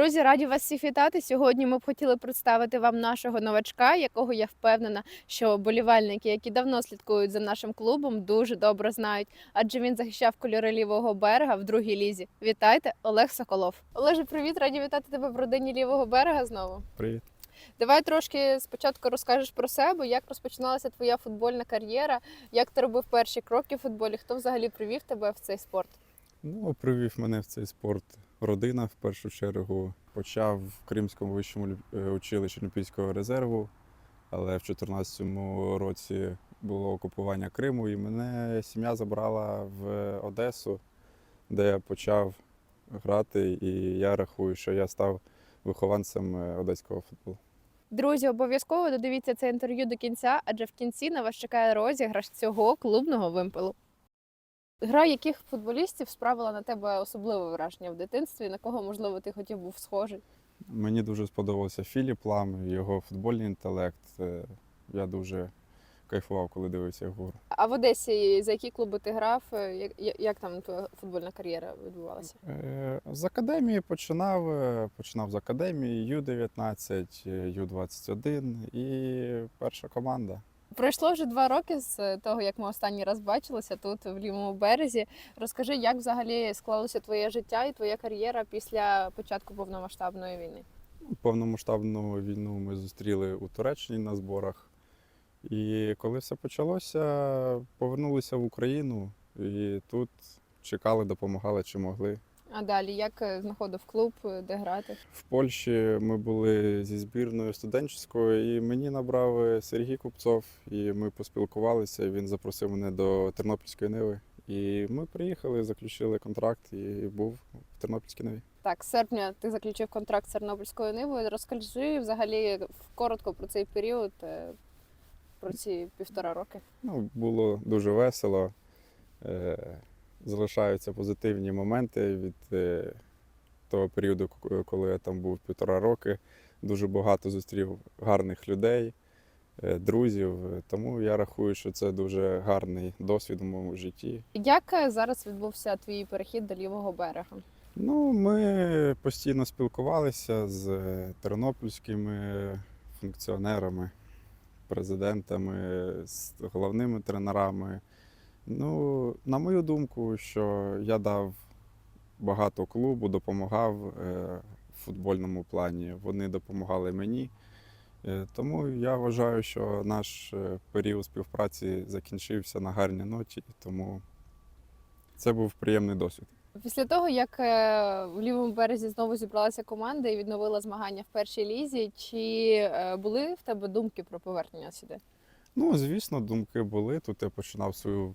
Друзі, раді вас всіх вітати. Сьогодні ми б хотіли представити вам нашого новачка, якого я впевнена, що болівальники, які давно слідкують за нашим клубом, дуже добре знають, адже він захищав кольори лівого берега в другій лізі. Вітайте, Олег Соколов. Олеже, привіт, раді вітати тебе в родині лівого берега знову. Привіт. Давай трошки спочатку розкажеш про себе, як розпочиналася твоя футбольна кар'єра, як ти робив перші кроки в футболі, хто взагалі привів тебе в цей спорт? Ну, привів мене в цей спорт родина в першу чергу. Почав в Кримському вищому е, училищі Олімпійського резерву, але в 2014 році було окупування Криму, і мене сім'я забрала в Одесу, де я почав грати, і я рахую, що я став вихованцем е, одеського футболу. Друзі, обов'язково додивіться це інтерв'ю до кінця, адже в кінці на вас чекає розіграш цього клубного вимпелу. Гра яких футболістів справила на тебе особливе враження в дитинстві, на кого, можливо, ти хотів був схожий? Мені дуже сподобався Філіп Лам, його футбольний інтелект. Е, Я дуже кайфував, коли дивився його гру. А в Одесі за які клуби ти грав? Е, Як, як- там твоя футбольна кар'єра відбувалася? Е, З академії починав, починав з академії Ю-19, е, Ю-21 і перша команда. Пройшло вже два роки з того, як ми останній раз бачилися тут в лівому березі. Розкажи, як взагалі склалося твоє життя і твоя кар'єра після початку повномасштабної війни? Повномасштабну війну ми зустріли у Туреччині на зборах. І коли все почалося, повернулися в Україну і тут чекали, допомагали чи могли. А далі як е, знаходив клуб, е, де грати? В Польщі ми були зі збірною студентською, і мені набрав е, Сергій Купцов, і ми поспілкувалися. Він запросив мене до Тернопільської Ниви. І ми приїхали, заключили контракт і був в Тернопільській Ниві. Так, з серпня ти заключив контракт з Тернопільською нивою. Розкажи взагалі коротко про цей період, про ці півтора роки. Ну, було дуже весело. Залишаються позитивні моменти від е, того періоду, коли я там був півтора роки. Дуже багато зустрів гарних людей, е, друзів. Тому я рахую, що це дуже гарний досвід у моєму житті. Як е, зараз відбувся твій перехід до лівого берега? Ну, ми постійно спілкувалися з тернопільськими функціонерами, президентами, з головними тренерами. Ну, на мою думку, що я дав багато клубу, допомагав е, в футбольному плані. Вони допомагали мені. Е, Тому я вважаю, що наш е, період співпраці закінчився на гарній ноті, тому це був приємний досвід. Після того, як в лівому березі знову зібралася команда і відновила змагання в першій лізі, чи були в тебе думки про повернення сюди? Ну, звісно, думки були. Тут я починав свою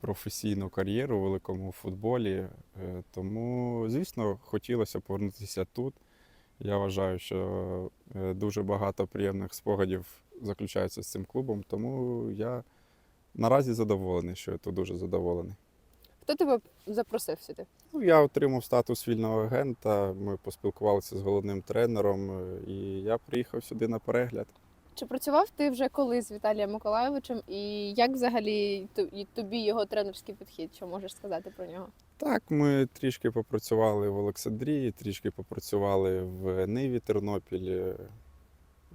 професійну кар'єру у великому футболі. Е, Тому, звісно, хотілося повернутися тут. Я вважаю, що е, дуже багато приємних спогадів заключається з цим клубом, тому я наразі задоволений, що я тут дуже задоволений. Хто тебе запросив сюди? Ну, я отримав статус вільного агента. Ми поспілкувалися з головним тренером, е, і я приїхав сюди на перегляд. Чи працював ти вже колись з Віталієм Миколайовичем? І як взагалі тобі його тренерський підхід? Що можеш сказати про нього? Так, ми трішки попрацювали в Олександрії, трішки попрацювали в Ниві Тернопілі.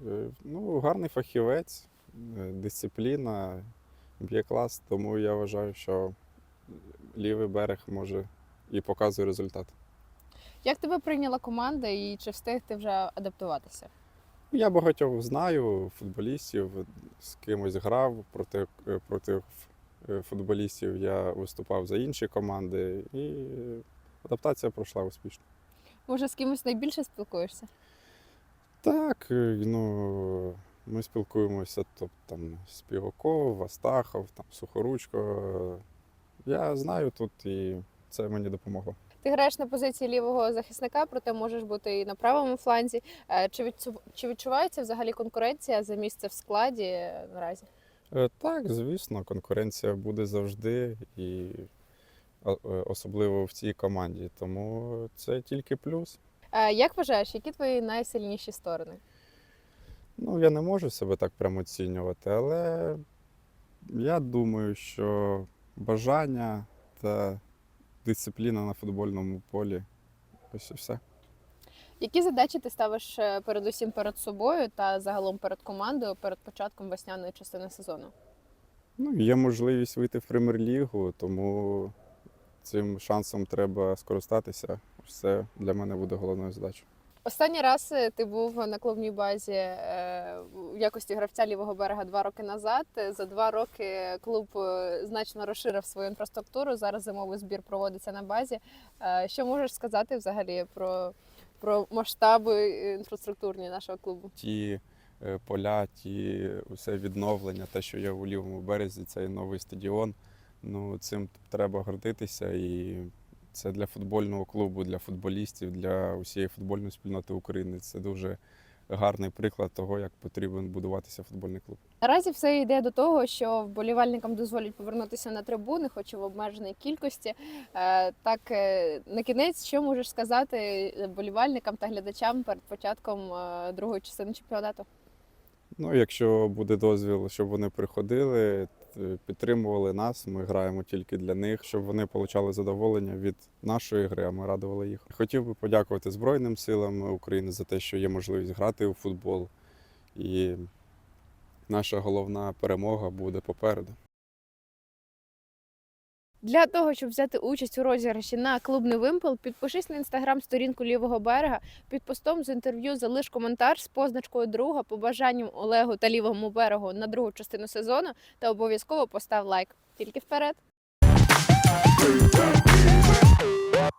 Е, Ну, гарний фахівець, е, дисципліна, б'є клас, тому я вважаю, що лівий берег може і показує результат. Як тебе прийняла команда і чи встиг ти вже адаптуватися? Я багатьох знаю, футболістів, з кимось грав проти, е, проти е, футболістів. Я виступав за інші команди, і адаптація пройшла успішно. Може, з кимось найбільше спілкуєшся? Так, е, ну, ми спілкуємося тобто, там, Співаков, Астахов, там, Сухоручко. Я знаю тут і це мені допомогло. Ти граєш на позиції лівого захисника, проте можеш бути і на правому фланзі. Е, Чи чи відчувається взагалі конкуренція за місце в складі е, наразі? Е, Так, звісно, конкуренція буде завжди і особливо в цій команді. Тому це тільки плюс. Як вважаєш, які твої найсильніші сторони? Ну, я не можу себе так прямо оцінювати, але я думаю, що бажання та дисципліна на футбольному полі ось і все. Які задачі ти ставиш е, передусім перед собою та загалом перед командою перед початком весняної частини сезону? Ну, є можливість вийти в прем'єр-лігу, тому цим шансом треба скористатися. Це для мене буде головною задачею. Останній раз е, ти був на клубній базі е, в якості гравця лівого берега два роки назад. За два роки клуб е, значно розширив свою інфраструктуру. Зараз зимовий збір проводиться на базі. Що можеш сказати взагалі про, про масштаби інфраструктурні нашого клубу? Ті поля, ті усе відновлення, те, що є у лівому березі, цей новий стадіон. Ну, цим треба гордитися. І це для футбольного клубу, для футболістів, для усієї футбольної спільноти України. Це дуже гарний приклад того, як потрібен будуватися футбольний клуб. Наразі все йде до того, що вболівальникам дозволять повернутися на трибуни, хоч і в обмеженій кількості. Е, Так, е, на кінець, що можеш сказати вболівальникам та глядачам перед початком е, другої частини чемпіонату? Ну, якщо буде дозвіл, щоб вони приходили, підтримували нас, ми граємо тільки для них, щоб вони отримали задоволення від нашої гри, а ми радували їх. Хотів би подякувати Збройним силам України за те, що є можливість грати у футбол. І наша головна перемога буде попереду. Для того, щоб взяти участь у розіграші на клубний вимпел, підпишись на інстаграм-сторінку лівого берега. Під постом з інтерв'ю залиш коментар з позначкою друга, побажанням Олегу та лівому берегу на другу частину сезону та обов'язково постав лайк. Тільки вперед!